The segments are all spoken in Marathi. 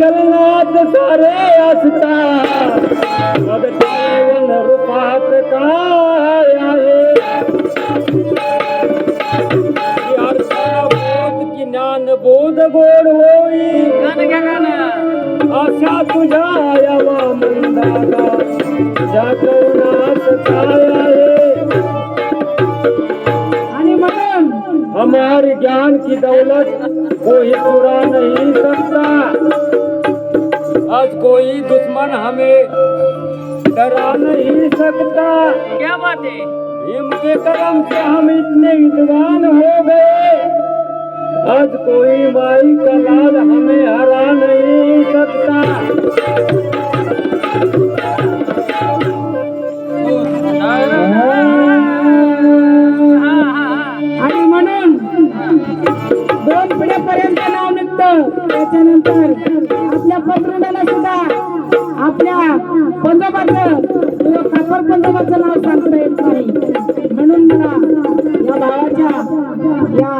चलनात सारे असता मग रूपात काय आहे? बोध ज्ञान बोध गोड होई? अशा तुझ्या यावा मंदाला. तुझ्या काय आहे? आणि हमारे ज्ञान की दौलत कोई चुरा नहीं सकता आज कोई दुश्मन हमें डरा नहीं सकता। क्या बात है? भीम के कदम से हम इतने विद्वान हो गए। आज कोई माई का लाल हमें हरा नहीं सकता। आणि म्हणून दोन पिढ्यापर्यंत नाव निघतं. त्याच्यानंतर आपल्या पत्रुंडाला सुद्धा आपल्या पंजोबाचं किंवा खापर पंजोबाचं नाव सांगता येत नाही. म्हणून मला या भावाच्या या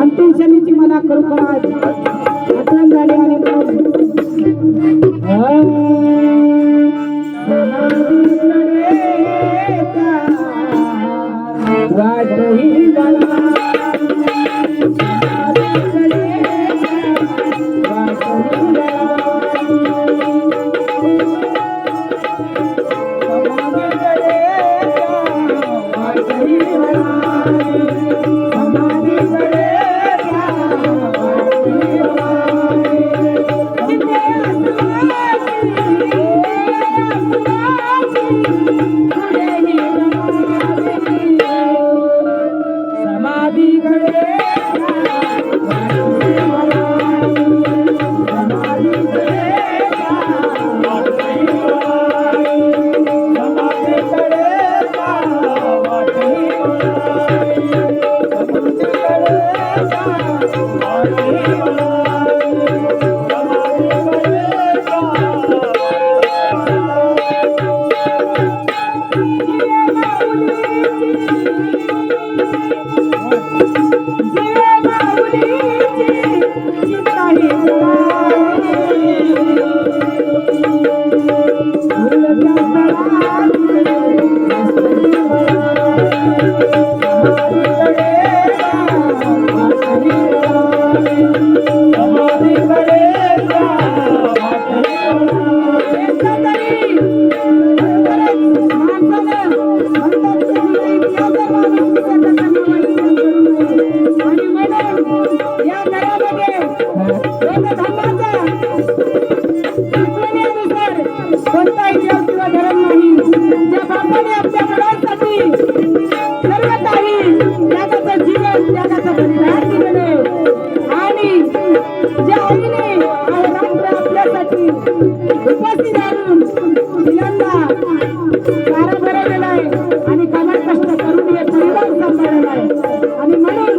अंतिम क्षणीची मला खरोखर 我们现 त्यागाचं बलिदान दिलेलं आणि ज्या आईने रात्र आपल्यासाठी उपस्थित राहून मुलांना चारा भरवलेला आहे आणि कमाल कष्ट करून हे परिवार सांभाळलेला आहे. आणि म्हणून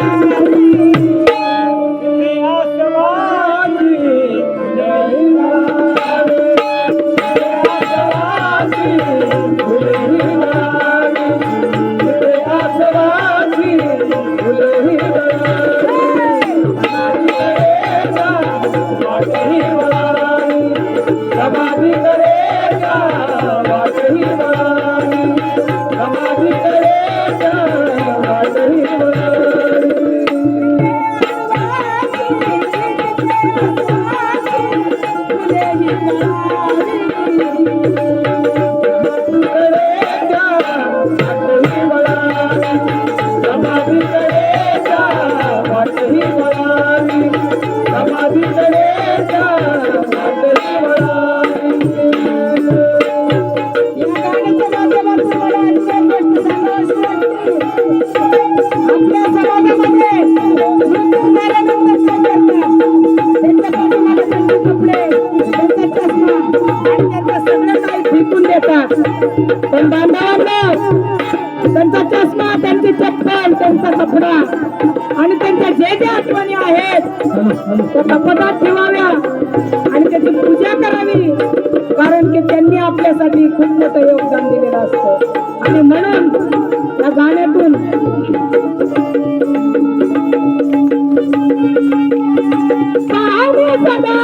पण बांधवांना त्यांचा चष्मा त्यांची चप्पल त्यांचा कपडा. आणि त्यांच्या जे जे आठवणी आहेत त्या कपाटात ठेवाव्या. आणि त्याची पूजा करावी. कारण की त्यांनी आपल्यासाठी खूप मोठं योगदान दिलेलं असतं. आणि म्हणून या गाण्यातून सदा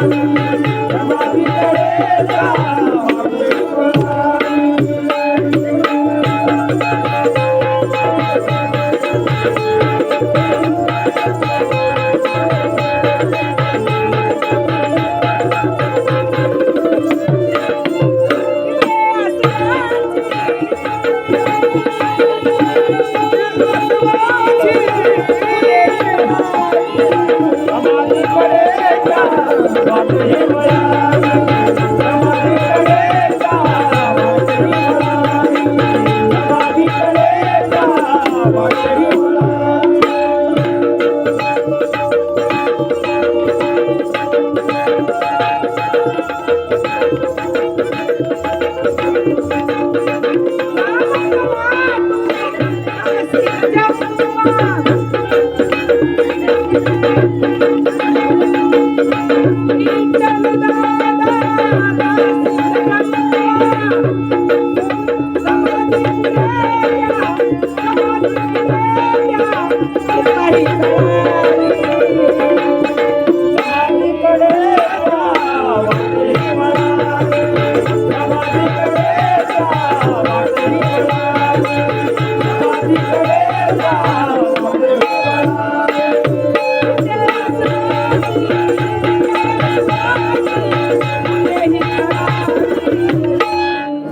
I'm a man of.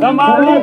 તમારી